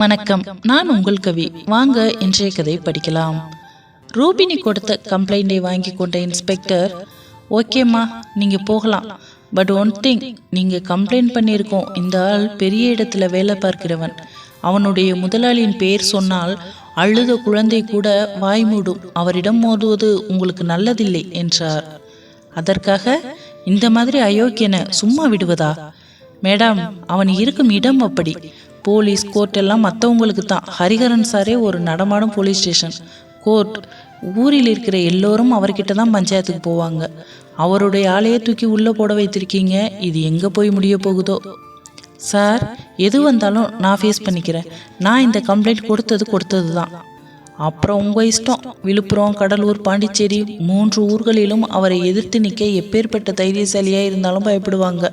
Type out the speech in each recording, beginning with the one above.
வணக்கம். நான் உங்கள் கவி. வாங்க இன்றைய கதை படிக்கலாம். ரூபினி கொடுத்த கம்ப்ளைண்டை வாங்கி கொண்ட இன்ஸ்பெக்டர் ஓகேம்மா நீங்கள் போகலாம். பட் ஒன் திங் நீங்கள் கம்ப்ளைண்ட் பண்ணியிருக்கோம். இந்த ஆள் பெரிய இடத்துல வேலை பார்க்கிறவன். அவனுடைய முதலாளியின் பெயர் சொன்னால் அழுத குழந்தை கூட வாய் மூடும். அவரிடம் மோதுவது உங்களுக்கு நல்லதில்லை என்றார். அதற்காக இந்த மாதிரி அயோக்கியனை சும்மா விடுவதா? மேடம் அவன் இருக்கும் இடம் அப்படி. போலீஸ் கோர்ட் எல்லாம் மற்றவங்களுக்கு தான். ஹரிஹரன் சாரே ஒரு நடமாடும் போலீஸ் ஸ்டேஷன். கோர்ட் ஊரில் இருக்கிற எல்லோரும் அவர்கிட்ட தான் பஞ்சாயத்துக்கு போவாங்க. அவருடைய ஆளையே தூக்கி உள்ளே போட வைத்திருக்கீங்க. இது எங்கே போய் முடிய போகுதோ? சார் எது வந்தாலும் நான் ஃபேஸ் பண்ணிக்கிறேன். நான் இந்த கம்ப்ளைண்ட் கொடுத்தது கொடுத்தது தான். அப்புறம் உங்கள் இஷ்டம். விழுப்புரம் கடலூர் பாண்டிச்சேரி மூன்று ஊர்களிலும் அவரை எதிர்த்து நிற்க எப்பேற்பட்ட தைரியசாலியாக இருந்தாலும் பயப்படுவாங்க.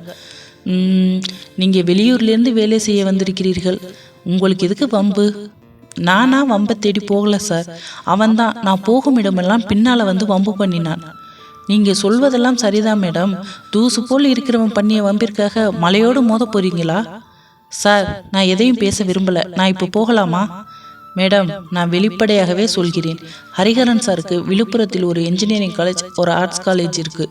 நீங்கள் வெளியூர்லேருந்து வேலை செய்ய வந்திருக்கிறீர்கள். உங்களுக்கு எதுக்கு வம்பு? நானா வம்பை தேடி போகல சார். அவன்தான். நான் போகும் இடமெல்லாம் பின்னால் வந்து வம்பு பண்ணினான். நீங்கள் சொல்வதெல்லாம் சரிதான் மேடம்? தூசு போல் இருக்கிறவன் பண்ணிய வம்பிற்காக மலையோடு மோத போறீங்களா? சார் நான் எதையும் பேச விரும்பலை. நான் இப்போ போகலாமா? மேடம் நான் வெளிப்படையாகவே சொல்கிறேன். ஹரிஹரன் சாருக்கு விழுப்புரத்தில் ஒரு இன்ஜினியரிங் காலேஜ் ஒரு ஆர்ட்ஸ் காலேஜ் இருக்கு.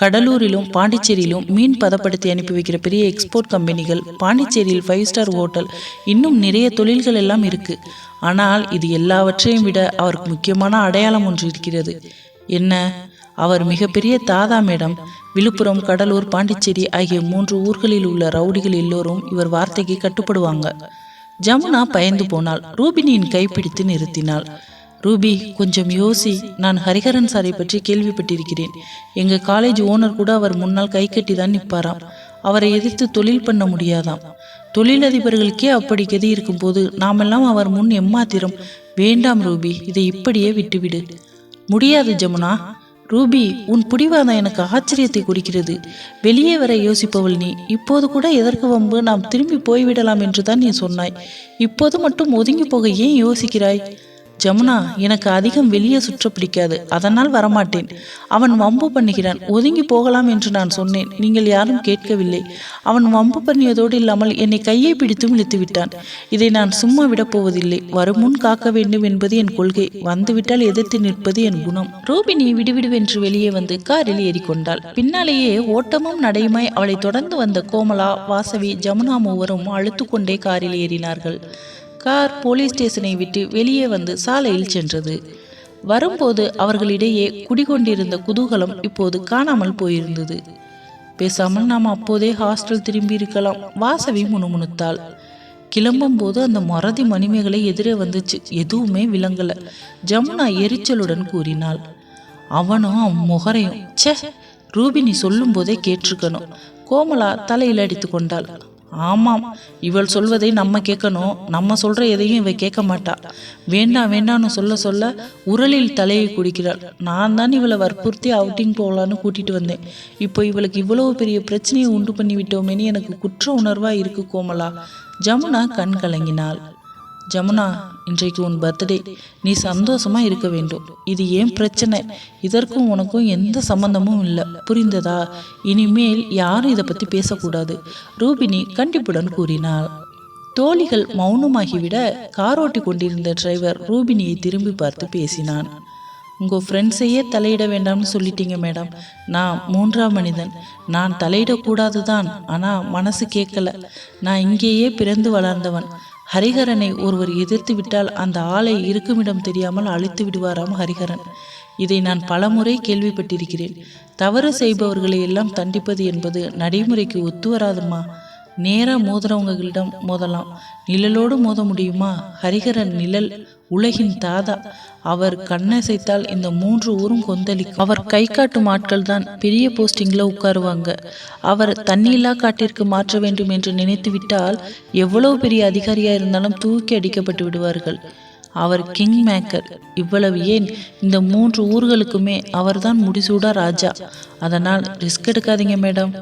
கடலூரிலும் பாண்டிச்சேரியிலும் மீன் பதப்படுத்தி அனுப்பி வைக்கிற பெரிய எக்ஸ்போர்ட் கம்பெனிகள் பாண்டிச்சேரியில் ஃபைவ் ஸ்டார் ஹோட்டல் இன்னும் நிறைய தொழில்கள் எல்லாம் இருக்கு. ஆனால் இது எல்லாவற்றையும் விட அவருக்கு முக்கியமான அடையாளம் ஒன்று இருக்கிறது. என்ன? அவர் மிகப்பெரிய தாதா மேடம். விழுப்புரம் கடலூர் பாண்டிச்சேரி ஆகிய மூன்று ஊர்களில் உள்ள ரவுடிகள் எல்லோரும் இவர் வார்த்தைக்கு கட்டுப்படுவாங்க. ஜமுனா பயந்து போனாள். ரூபினியின் கைப்பிடித்து நிறுத்தினாள். ரூபி கொஞ்சம் யோசி. நான் ஹரிஹரன் சாரை பற்றி கேள்விப்பட்டிருக்கிறேன். எங்க காலேஜ் ஓனர் கூட அவர் முன்னால் கை கட்டி தான் நிற்பாராம் அவரை எதிர்த்து தொழில் பண்ண முடியாதாம். தொழிலதிபர்களுக்கே அப்படி கதி இருக்கும்போது நாமெல்லாம் அவர் முன் எம்மாத்திரம் வேண்டாம் ரூபி இதை இப்படியே விட்டுவிடு. முடியாது ஜமுனா. ரூபி உன் பிடிவாதம் எனக்கு ஆச்சரியத்தை கொடுக்கிறது வெளியே வர யோசிப்பவள் நீ. இப்போது கூட எதற்கு வம்பு? நாம் திரும்பி போய்விடலாம் என்றுதான் நீ சொன்னாய். இப்போது மட்டும் ஒதுங்கி போக ஏன் யோசிக்கிறாய்? ஜமுனா எனக்கு அதிகம் வெளியே சுற்ற பிடிக்காது. அதனால் வரமாட்டேன். அவன் வம்பு பண்ணுகிறான் ஒதுங்கி போகலாம் என்று நான் சொன்னேன். நீங்கள் யாரும் கேட்கவில்லை. அவன் வம்பு பண்ணியதோடு இல்லாமல் என்னை கையை பிடித்தும் இழுத்து விட்டான் இதை நான் சும்மா விடப் போவதில்லை. வருமுன் காக்க வேண்டும் என்பது என் கொள்கை. வந்துவிட்டால் எதிர்த்து நிற்பது என் குணம். ரூபினி விடுவிடுவென்று வெளியே வந்து காரில் ஏறிக்கொண்டாள். பின்னாலேயே ஓட்டமும் நடையுமாய் அவளை தொடர்ந்து வந்த கோமலா வாசவி ஜமுனா மூவரும் அழுத்துக்கொண்டே காரில் ஏறினார்கள். கார் போலீஸ் ஸ்டேஷனை விட்டு வெளியே வந்து சாலையில் சென்றது. வரும்போது அவர்களிடையே குடிகொண்டிருந்த குதூகலம் இப்போது காணாமல் போயிருந்தது. பேசாமல் நாம் அப்போதே ஹாஸ்டல் திரும்பி இருக்கலாம் வாசவி முணுமுணுத்தாள். கிளம்பும் போது அந்த மறதி மணிமேகலை எதிரே வந்துச்சு எதுவுமே விளங்கல. ஜமுனா எரிச்சலுடன் கூறினாள் அவனும் அவன் முகரையும் ச்சே ரூபினி சொல்லும் போதே கேட்டிருக்கணும். கோமலா தலையில் அடித்து கொண்டாள் ஆமாம். இவள் சொல்வதை நம்ம கேட்கணும். நம்ம சொல்ற எதையும் இவள் கேட்க மாட்டா. வேண்டாம் வேண்டாம்னு சொல்ல சொல்ல உரலில் தலையை குடிக்கிறாள். நான் தான் இவளை வற்புறுத்தி அவுட்டிங் போகலான்னு கூட்டிட்டு வந்தேன். இப்போ இவளுக்கு இவ்வளவு பெரிய பிரச்சனையை உண்டு பண்ணி விட்டோமேனு எனக்கு குற்ற உணர்வா இருக்கு கோமலா. ஜமுனா கண் கலங்கினாள். ஜமுனா இன்றைக்கு உன் பர்த்டே நீ சந்தோஷமா இருக்க வேண்டும். இது ஏன் பிரச்சனை? இதற்கும் உனக்கும் எந்த சம்பந்தமும் இல்லை. புரிந்ததா? இனிமேல் யாரும் இதை பத்தி பேசக்கூடாது. ரூபினி கண்டிப்புடன் கூறினாள். தோழிகள் மௌனமாகிவிட காரோட்டி கொண்டிருந்த டிரைவர் ரூபினியை திரும்பி பார்த்து பேசினான். உங்கள் ஃப்ரெண்ட்ஸையே தலையிட வேண்டாம்னு சொல்லிட்டீங்க மேடம் நான் மூன்றாம் மனிதன். நான் தலையிடக்கூடாது தான் ஆனால் மனசு கேட்கல. நான் இங்கேயே பிறந்து வளர்ந்தவன். ஹரிஹரனை ஒருவர் எதிர்த்து விட்டால் அந்த ஆளை இருக்குமிடம் தெரியாமல் அழித்து விடுவாராம் ஹரிஹரன். இதை நான் பலமுறை கேள்விப்பட்டிருக்கிறேன். தவறு செய்பவர்களை எல்லாம் தண்டிப்பது என்பது நடைமுறைக்கு ஒத்து வராதுமா? நேராக மோதுறவங்களிடம் மோதலாம். நிழலோடு மோத முடியுமா? ஹரிஹரன் நிழல் உலகின் தாதா. அவர் கண்ணசைத்தால் இந்த மூன்று ஊரும் கொந்தளிக்கும். அவர் கை காட்டும் ஆட்கள் தான் பெரிய போஸ்டிங்ல உட்காருவாங்க. அவர் தண்ணியில்லா காட்டிற்கு மாற்ற வேண்டும் என்று நினைத்து விட்டால் எவ்வளவு பெரிய அதிகாரியா இருந்தாலும் தூக்கி அடிக்கப்பட்டு விடுவார்கள். அவர் கிங் மேக்கர் இவ்வளவு ஏன்? இந்த மூன்று ஊர்களுக்குமே அவர்தான் முடிசூடா ராஜா. அதனால் ரிஸ்க் எடுக்காதீங்க madam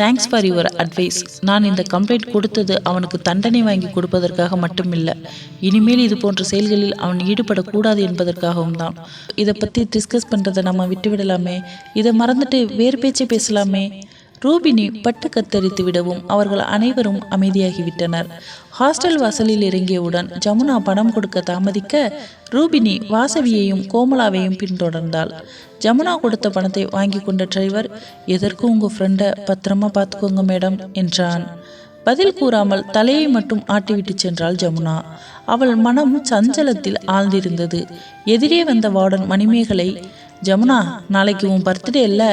thanks for your advice நான் இந்த கம்ப்ளைண்ட் கொடுத்தது அவனுக்கு தண்டனை வாங்கி கொடுப்பதற்காக மட்டுமில்லை. இனிமேல் இது போன்ற செயல்களில் அவன் ஈடுபடக்கூடாது என்பதற்காகவும் தான். இதை பற்றி டிஸ்கஸ் பண்ணுறதை நம்ம விட்டுவிடலாமே. இதை மறந்துட்டு வேறு பேச்சை பேசலாமே. ரூபினி பட்டு கத்தரித்து விடவும் அவர்கள் அனைவரும் அமைதியாகிவிட்டனர். ஹாஸ்டல் வாசலில் இறங்கியவுடன் ஜமுனா பணம் கொடுக்க தாமதிக்க ரூபினி வாசவியையும் கோமலாவையும் பின்தொடர்ந்தாள். ஜமுனா கொடுத்த பணத்தை வாங்கி கொண்ட டிரைவர் எதற்கும் உங்கள் ஃப்ரெண்டை பத்திரமா பார்த்துக்கோங்க மேடம் என்றான். பதில் கூறாமல் தலையை மட்டும் ஆட்டிவிட்டு சென்றாள் ஜமுனா. அவள் மனம் சஞ்சலத்தில் ஆழ்ந்திருந்தது. எதிரே வந்த வார்டன் மணிமேகலை ஜமுனா நாளைக்கு உன் பர்த்டே இல்லை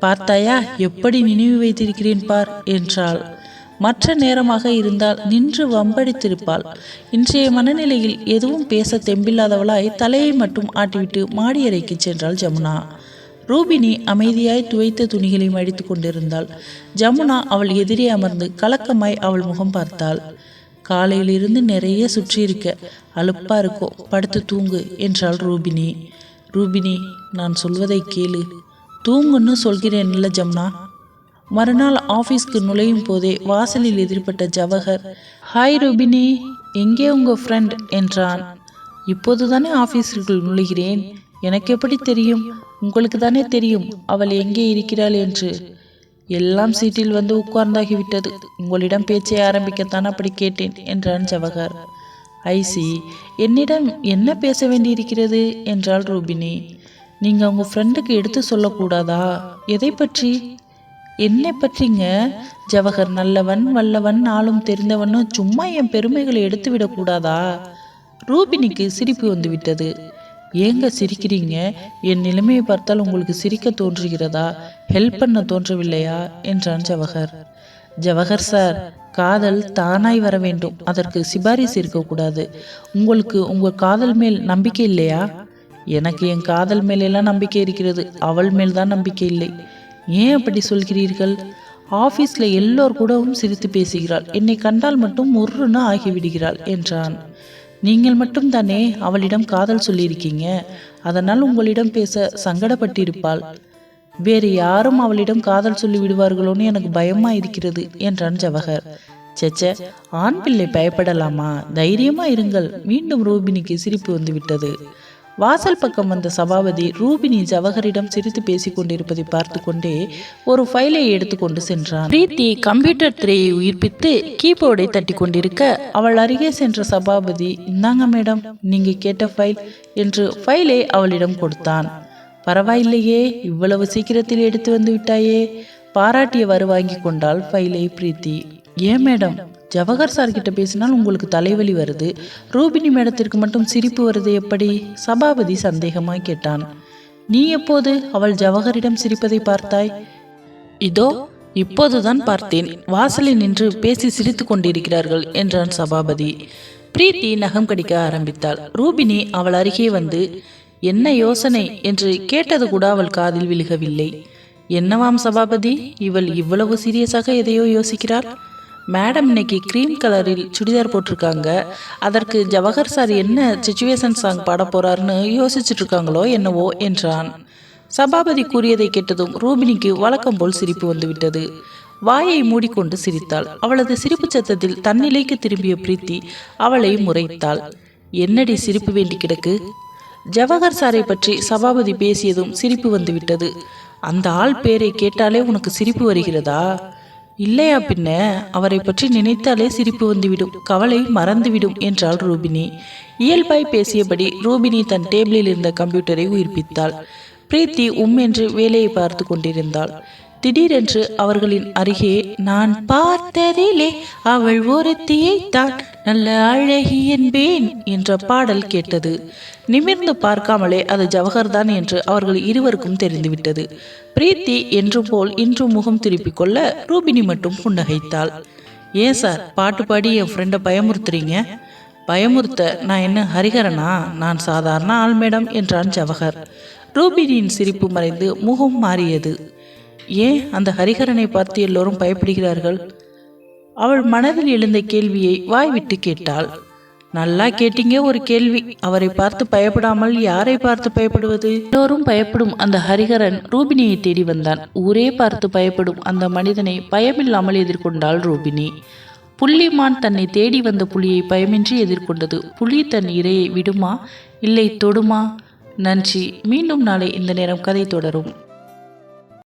பார்த்தாயா எப்படி நினைவு வைத்திருக்கிறேன் பார் என்றாள். மற்ற நேரமாக இருந்தால் நின்று வம்படித்திருப்பாள். இன்றைய மனநிலையில் எதுவும் பேச தெம்பில்லாதவளாய் தலையை மட்டும் ஆட்டிவிட்டு மாடியறைக்கு சென்றாள் ஜமுனா. ரூபினி அமைதியாய் துவைத்த துணிகளை மடித்து கொண்டிருந்தாள். ஜமுனா அவள் எதிரே அமர்ந்து கலக்கமாய் அவள் முகம் பார்த்தாள். காலையிலிருந்து நிறைய சுற்றி இருக்க அலுப்பா இருக்கோ படுத்து தூங்கு என்றாள் ரூபினி. ரூபினி நான் சொல்வதை கேளு. தூங்குன்னு சொல்கிறேன்ல ஜம்னா. மறுநாள் ஆஃபீஸ்க்கு நுழையும் போதே வாசலில் எதிர்பட்ட ஜவஹர் ஹாய் ரூபினி எங்கே உங்கள் ஃப்ரெண்ட் என்றான். இப்போது தானே ஆஃபீஸுக்குள் நுழைகிறேன். எனக்கு எப்படி தெரியும்? உங்களுக்கு தானே தெரியும் அவள் எங்கே இருக்கிறாள் என்று. எல்லாம் சீட்டில் வந்து உட்கார்ந்தாகிவிட்டது. உங்களிடம் பேச்சை ஆரம்பிக்கத்தான் அப்படி கேட்டேன் என்றான் ஜவஹர். ஐசி என்னிடம் என்ன பேச வேண்டியிருக்கிறது? என்றாள் ரூபினி. நீங்க உங்க ஃப்ரெண்டுக்கு எடுத்து சொல்லக்கூடாதா? எதை பற்றி? என்னை பற்றிங்க? ஜவஹர் நல்லவன் வல்லவன் ஆளும் தெரிந்தவனும் சும்மா என் பெருமைகளை எடுத்து விடக்கூடாதா? ரூபினிக்கு சிரிப்பு வந்துவிட்டது. ஏங்க சிரிக்கிறீங்க? என் நிலைமையை பார்த்தால் உங்களுக்கு சிரிக்க தோன்றுகிறதா? ஹெல்ப் பண்ண தோன்றவில்லையா? என்றான் ஜவஹர். ஜவஹர் சார் காதல் தானாய் வர வேண்டும். அதற்கு சிபாரிசு இருக்கக்கூடாது. உங்களுக்கு உங்கள் காதல் மேல் நம்பிக்கை இல்லையா? எனக்கு என் காதல் மேலெல்லாம் நம்பிக்கை இருக்கிறது. அவள் மேல் தான் நம்பிக்கை இல்லை. ஏன் அப்படி சொல்கிறீர்கள்? ஆஃபீஸில் எல்லோர் கூடவும் சிரித்து பேசுகிறாள். என்னை கண்டால் மட்டும் முர்ருன்னு ஆகிவிடுகிறாள் என்றான். நீங்கள் மட்டும் தானே அவளிடம் காதல் சொல்லியிருக்கீங்க? அதனால் உங்களிடம் பேச சங்கடப்பட்டிருப்பாள். வேறு யாரும் அவளிடம் காதல் சொல்லி விடுவார்களோன்னு எனக்கு பயமா இருக்கிறது என்றான் ஜவஹர். செச்ச ஆண் பிள்ளை பயப்படலாமா? தைரியமா இருங்கள். மீண்டும் ரூபினிக்கு சிரிப்பு வந்துவிட்டது. வாசல் பக்கம் வந்த சபாபதி ரூபினி ஜவஹரிடம் சிரித்து பேசிக் கொண்டிருப்பதை பார்த்து கொண்டே ஒரு ஃபைலை எடுத்துக்கொண்டு சென்றான். பிரீத்தி கம்ப்யூட்டர் திரையை உயிர்ப்பித்து கீபோர்டை தட்டி கொண்டிருக்க அவள் அருகே சென்ற சபாபதி இந்தாங்க மேடம் நீங்க கேட்ட ஃபைல் என்று ஃபைலை அவளிடம் கொடுத்தான். பரவாயில்லையே இவ்வளவு சீக்கிரத்தில் எடுத்து வந்து விட்டாயே. பாராட்டியவாறு வாங்கி கொண்டாள் ஃபைலை பிரீத்தி. ஏன் மேடம் ஜவஹர் சார் கிட்ட பேசினால் உங்களுக்கு தலைவலி வருது. ரூபினி மேடத்திற்கு மட்டும் சிரிப்பு வருது எப்படி? சபாபதி சந்தேகமாய் கேட்டான். நீ எப்போது அவள் ஜவஹரிடம் சிரிப்பதை பார்த்தாய்? இதோ இப்போதுதான் பார்த்தேன். வாசலில் நின்று பேசி சிரித்து கொண்டிருக்கிறார்கள் என்றான் சபாபதி. பிரீத்தி நகம் கடிக்க ஆரம்பித்தாள். ரூபினி அவள் அருகே வந்து என்ன யோசனை? என்று கேட்டது கூட அவள் காதில் விழுகவில்லை. என்னவாம் சபாபதி? இவள் இவ்வளவு சீரியஸாக எதையோ யோசிக்கிறாள். மேடம் இன்னைக்கு க்ரீம் கலரில் சுடிதார் போட்டிருக்காங்க. அதற்கு ஜவஹர் சார் என்ன சுச்சுவேஷன் சாங் பாட போறாருன்னு யோசிச்சுட்டு இருக்காங்களோ என்னவோ என்றான். சபாபதி கூறியதை கேட்டதும் ரூபினிக்கு வழக்கம் போல் சிரிப்பு வந்துவிட்டது. வாயை மூடிக்கொண்டு சிரித்தாள். அவளது சிரிப்பு சத்தத்தில் தன்னிலைக்கு திரும்பிய பிரீத்தி அவளை முறைத்தாள். என்னடி சிரிப்பு வேண்டி கிடக்கு? ஜவஹர் சாரை பற்றி சபாபதி பேசியதும் சிரிப்பு வந்துவிட்டது. அந்த ஆள் பேரை கேட்டாலே உனக்கு சிரிப்பு வருகிறதா? இல்லையா பின்ன அவரை பற்றி நினைத்தாலே சிரிப்பு வந்துவிடும். கவலை மறந்துவிடும் என்றாள் ரூபினி. இயல்பாய் பேசியபடி ரூபினி தன் டேபிளில் இருந்த கம்ப்யூட்டரை உயிர்ப்பித்தாள். பிரீத்தி உம் என்று வேலையை பார்த்து கொண்டிருந்தாள். திடீரென்று அவர்களின் அருகே நான் பார்த்ததிலே அவள் ஒருத்தியை தான் நல்ல அழகி என்பேன் என்ற பாடல் கேட்டது. நிமிர்ந்து பார்க்காமலே அது ஜவஹர் தான் என்று அவர்கள் இருவருக்கும் தெரிந்துவிட்டது. பிரீத்தி என்று போல் இன்றும் முகம் திருப்பிக் கொள்ள ரூபினி மட்டும் புன்னகைத்தாள். ஏன் சார் பாட்டு பாடி என் ஃப்ரெண்டை பயமுறுத்துறீங்க? பயமுறுத்த நான் என்ன ஹரிஹரனா? நான் சாதாரண ஆள் மேடம் என்றான் ஜவஹர். ரூபினியின் சிரிப்பு மறைந்து முகம் மாறியது. ஏன் அந்த ஹரிஹரனை பார்த்து எல்லோரும் பயப்படுகிறார்கள்? அவள் மனதில் எழுந்த கேள்வியை வாய்விட்டு கேட்டாள். நல்லா கேட்டீங்க ஒரு கேள்வி. அவரை பார்த்து பயப்படாமல் யாரை பார்த்து பயப்படுவது? எல்லோரும் பயப்படும் அந்த ஹரிஹரன் ரூபினியை தேடி வந்தான். ஊரே பார்த்து பயப்படும் அந்த மனிதனை பயமில்லாமல் எதிர்கொண்டாள் ரூபினி. புள்ளிமான் தன்னை தேடி வந்த புலியை பயமின்றி எதிர்கொண்டது. புலி தன் இரையை விடுமா? இல்லை தொடுமா? நன்றி. மீண்டும் நாளை இந்த நேரம் கதை தொடரும்.